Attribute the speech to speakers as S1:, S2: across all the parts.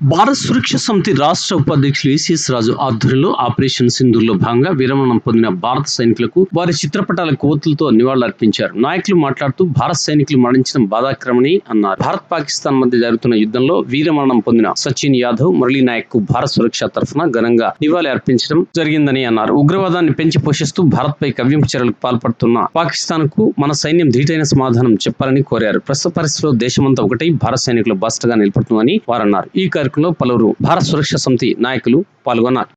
S1: భారత సురక్ష సమితి రాష్ట్ర ఉపాధ్యక్షులు ఈసీఎస్ రాజు ఆధ్వర్యంలో ఆపరేషన్ సింధూర్లో భాగంగా విరమణం పొందిన భారత సైనికులకు వారి చిత్రపటాల కోతులతో నివాళులర్పించారు నాయకులు మాట్లాడుతూ భారత సైనికులు మరణించడం బాధాకరమని అన్నారు. భారత్ పాకిస్తాన్ మధ్య జరుగుతున్న యుద్ధంలో వీరమరణం పొందిన సచిన్ యాదవ్ మురళీ నాయక్కు భారత సురక్ష తరఫున ఘనంగా నివాళి అర్పించడం జరిగిందని అన్నారు. ఉగ్రవాదాన్ని పెంచి పోషిస్తూ భారత్ పై కవ్యం చర్యలకు పాల్పడుతున్న పాకిస్తాన్కు మన సైన్యం ధీటైన సమాధానం చెప్పాలని కోరారు. ప్రస్తుత పరిస్థితిలో దేశమంతా ఒకటై భారత సైనికులు బాస్టగా నిలబడుతుందని వారన్నారు. ఈ కార్యక్రమంలో పలువురు భారత సురక్ష సమితి నాయకులు పాల్గొన్నారు.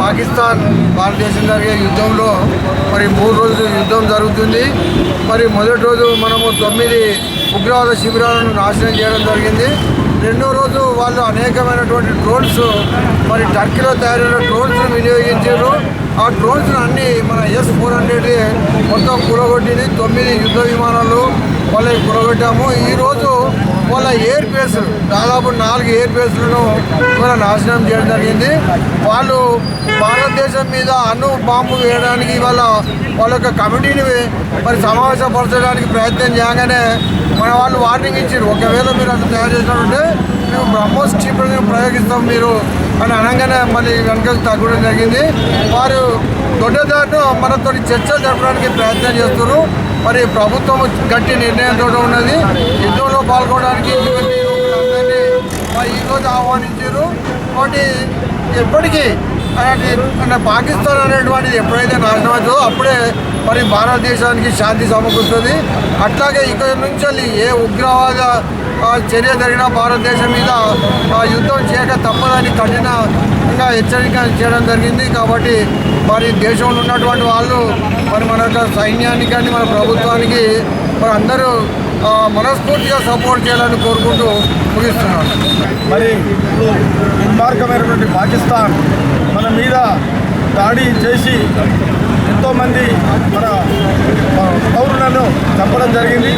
S2: పాకిస్తాన్ భారతదేశం జరిగే యుద్ధంలో మరి మూడు రోజులు యుద్ధం జరుగుతుంది. మరి మొదటి రోజు మనము తొమ్మిది ఉగ్రవాద శిబిరాలను నాశనం చేయడం జరిగింది. రెండో రోజు వాళ్ళు అనేకమైనటువంటి డ్రోన్స్ మరి టర్కీలో తయారైన డ్రోన్స్ను వినియోగించారు. ఆ డ్రోన్స్ అన్ని మన ఎస్ ఫోర్ హండ్రెడ్ మొత్తం కూలగొట్టింది. తొమ్మిది యుద్ధ విమానాలు వాళ్ళకి కూలగొట్టాము. ఈరోజు వాళ్ళ ఎయిర్ బేసులు దాదాపు నాలుగు ఎయిర్ బేసులను కూడా నాశనం చేయడం జరిగింది. వాళ్ళు భారతదేశం మీద అణు బాంబు వేయడానికి వాళ్ళ వాళ్ళ యొక్క కమిటీని మరి సమావేశపరచడానికి ప్రయత్నం చేయగానే మన వాళ్ళు వార్నింగ్ ఇచ్చారు. ఒకవేళ మీరు అట్లా తయారు చేసినట్టుంటే మేము బ్రహ్మోస్ క్షిపణిని ప్రయోగిస్తాం మీరు అని అనగానే మళ్ళీ వెనకకు తగ్గడం జరిగింది. వారు దొడ్డదాటు మనతో చర్చలు జరపడానికి ప్రయత్నం చేస్తున్నారు. మరి ప్రభుత్వం గట్టి నిర్ణయంతో ఉన్నది. యుద్ధంలో పాల్గొనడానికి ఈరోజు ఆహ్వానించారు. కాబట్టి ఎప్పటికీ అంటే పాకిస్తాన్ అనేటువంటిది ఎప్పుడైతే నాశనం అవుతుందో అప్పుడే మరి భారతదేశానికి శాంతి సమకూరుతుంది. అట్లాగే ఇక్కడ నుంచి ఏ ఉగ్రవాద చర్య జరిగినా భారతదేశం మీద యుద్ధం చేయక తప్పదని కఠినంగా హెచ్చరిక చేయడం జరిగింది. కాబట్టి మరి దేశంలో ఉన్నటువంటి వాళ్ళు మరి మన యొక్క సైన్యానికి కానీ మన ప్రభుత్వానికి మరి అందరూ మనస్ఫూర్తిగా సపోర్ట్ చేయాలని కోరుకుంటూ ముగిస్తున్నాను.
S3: మరి ఇప్పుడు దుర్మార్గమైనటువంటి పాకిస్తాన్ మన మీద దాడి చేసి ఎంతోమంది మన మన పౌరులను చంపడం జరిగింది.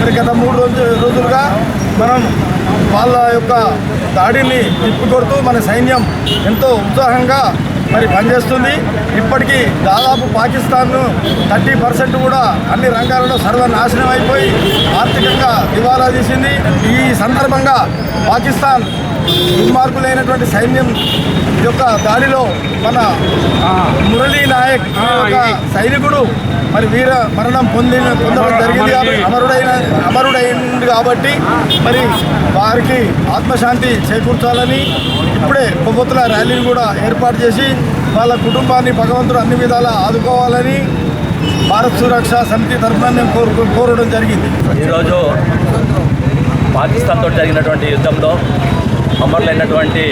S3: మరి గత మూడు రోజు రోజులుగా మనం వాళ్ళ యొక్క దాడిని తిప్పికొడుతూ మన సైన్యం ఎంతో ఉత్సాహంగా మరి పనిచేస్తుంది. ఇప్పటికీ దాదాపు పాకిస్తాన్ను థర్టీ పర్సెంట్ కూడా అన్ని రంగాలలో సర్వనాశనం అయిపోయి ఆర్థికంగా దివాలా తీసింది. ఈ సందర్భంగా పాకిస్తాన్ దుర్మార్గులైనటువంటి సైన్యం యొక్క దాడిలో మన మురళీ నాయక్ సైనికుడు మరి వీర మరణం పొందిన పొందడం జరిగింది కాబట్టి అమరుడైన అమరుడైంది కాబట్టి మరి వారికి ఆత్మశాంతి చేకూర్చాలని ఇప్పుడే కొవ్వొత్తుల ర్యాలీని కూడా ఏర్పాటు చేసి వాళ్ళ కుటుంబాన్ని భగవంతుడు అన్ని విధాలా ఆదుకోవాలని భారత్ సురక్ష సమితి తరఫున మేము కోరు కోరడం జరిగింది.
S4: ఈరోజు పాకిస్తాన్తో జరిగినటువంటి యుద్ధంలో అమరులైనటువంటి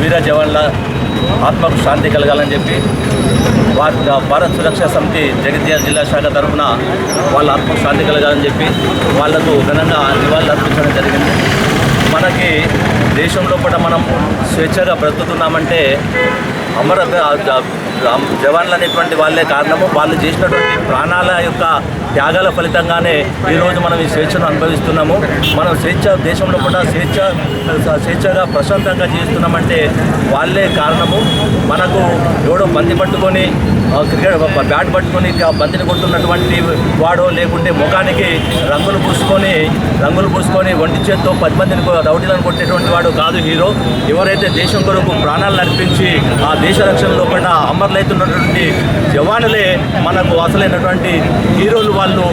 S4: వీర జవాన్ల ఆత్మకు శాంతి కలగాలని చెప్పి వారి భారత్ సురక్షా సమితి జగిత్యాల జిల్లా శాఖ తరఫున వాళ్ళ ఆత్మకు శాంతి కలగాలని చెప్పి వాళ్ళకు ఘనంగా నివాళులు అర్పించడం జరిగింది. మనకి దేశంలో కూడా మనం స్వేచ్ఛగా బ్రతుకుతున్నామంటే అమర జవాన్లు అనేటువంటి వాళ్ళే కారణము. వాళ్ళు చేసినటువంటి ప్రాణాల యొక్క త్యాగాల ఫలితంగానే ఈరోజు మనం ఈ స్వేచ్ఛను అనుభవిస్తున్నాము. మనం స్వేచ్ఛ దేశంలో కూడా స్వేచ్ఛ స్వేచ్ఛగా ప్రశాంతంగా జీవిస్తున్నామంటే వాళ్ళే కారణము. మనకు ఎవడో బంతి పట్టుకొని క్రికెట్ బ్యాట్ పట్టుకొని ఆ బంతిని కొడుతున్నటువంటి వాడో లేకుంటే ముఖానికి రంగులు పూసుకొని రంగులు పూసుకొని ఒంటి చేత్తో పది మందిని రౌడీలను కొట్టేటువంటి వాడు కాదు హీరో. ఎవరైతే దేశం కొరకు ప్రాణాలను అర్పించి ఆ దేశ రక్షణలో కూడా అమరులైతున్నటువంటి జవానులే మనకు అసలైనటువంటి హీరోలు వాళ్ళు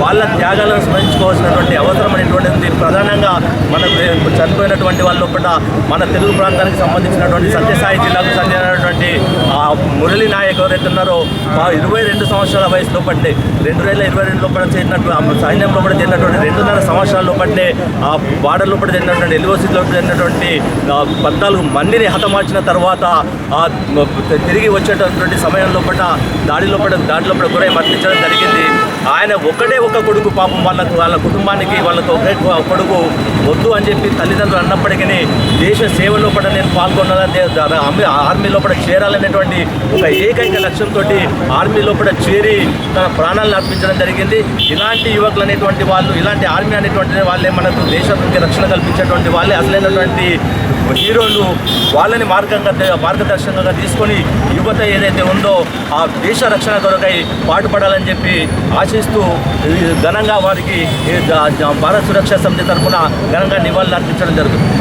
S4: వాళ్ళ త్యాగాలను స్మరించుకోవాల్సినటువంటి అవసరం అనేటువంటిది ప్రధానంగా మనకు చనిపోయినటువంటి వాళ్ళ కూడా మన తెలుగు ప్రాంతానికి సంబంధించినటువంటి సత్యసాయి జిల్లాకు చెందినటువంటి ఆ మురళీ నాయక్ ఎవరైతే ఉన్నారో మా ఇరవై రెండు సంవత్సరాల వయసు లోపట్టే రెండు వేల ఇరవై రెండు లోపల చేరినట్టు సైన్యంలో సైన్యం లోపల చేరినటువంటి రెండున్నర సంవత్సరాల లోపట్నే ఆ బార్డర్ లోపల చేరినటువంటి ఎల్ఓసి లోపల జరిగినటువంటి పద్నాలుగు మందిని హతమార్చిన తర్వాత ఆ తిరిగి వచ్చేటటువంటి సమయం లోపల దాడి లోపల దాడి లోపల గురై మరణించడం జరిగింది ఆయన ఒకటే ఒక కొడుకు పాపం వాళ్ళకు వాళ్ళ కుటుంబానికి వాళ్ళకు ఒకే కొడుకు వద్దు అని చెప్పి తల్లిదండ్రులు అన్నప్పటికీ దేశ సేవ లోపల నేను పాల్గొనాలని ఆర్మీ ఆర్మీ లోపల చేరాలనేటువంటి ఒక ఏకైక లక్ష్యంతో ఆర్మీ కూడా చేరి తన ప్రాణాలను అర్పించడం జరిగింది. ఇలాంటి యువకులు అనేటువంటి వాళ్ళు ఇలాంటి ఆర్మీ అనేటువంటి వాళ్ళే మనకు దేశానికి రక్షణ కల్పించేటువంటి వాళ్ళే. అసలైనటువంటి హీరోలు వాళ్ళని మార్గంగా మార్గదర్శకంగా తీసుకొని యువత ఏదైతే ఉందో ఆ దేశ రక్షణ కొరకై పాటుపడాలని చెప్పి ఆశిస్తూ ఘనంగా వారికి భారత సురక్షా సమితి తరఫున ఘనంగా నివాళులు అర్పించడం జరుగుతుంది.